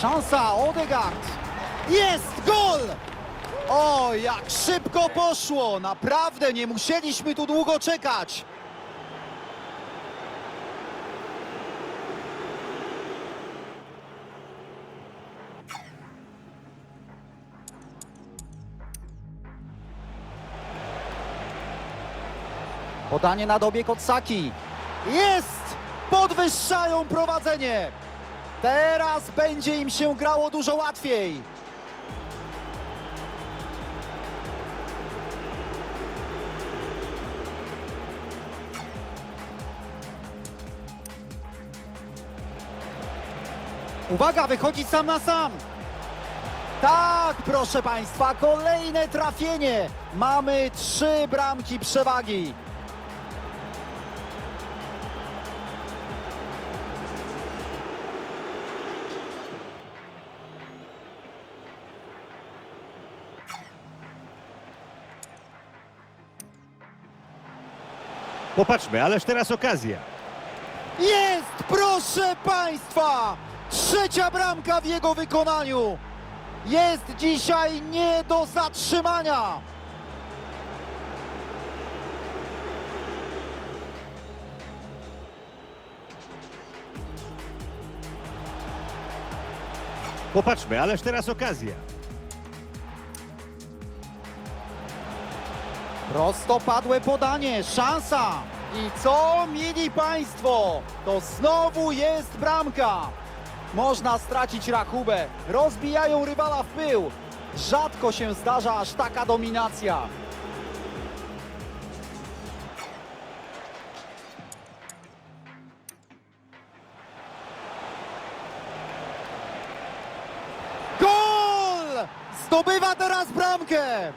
Szansa, Odegaard. Jest gol! O, jak szybko poszło! Naprawdę nie musieliśmy tu długo czekać. Podanie na dobieg od Saki. Jest! Podwyższają prowadzenie. Teraz będzie im się grało dużo łatwiej. Uwaga, wychodzi sam na sam. Tak, proszę Państwa, kolejne trafienie. Mamy trzy bramki przewagi. Popatrzmy, ależ teraz okazja. Jest, proszę Państwa! Trzecia bramka w jego wykonaniu. Jest dzisiaj nie do zatrzymania. Popatrzmy, ależ teraz okazja. Prostopadłe podanie, szansa. I co mieli Państwo? To znowu jest bramka. Można stracić rachubę. Rozbijają rywala w pył. Rzadko się zdarza aż taka dominacja. Gol! Zdobywa teraz bramkę.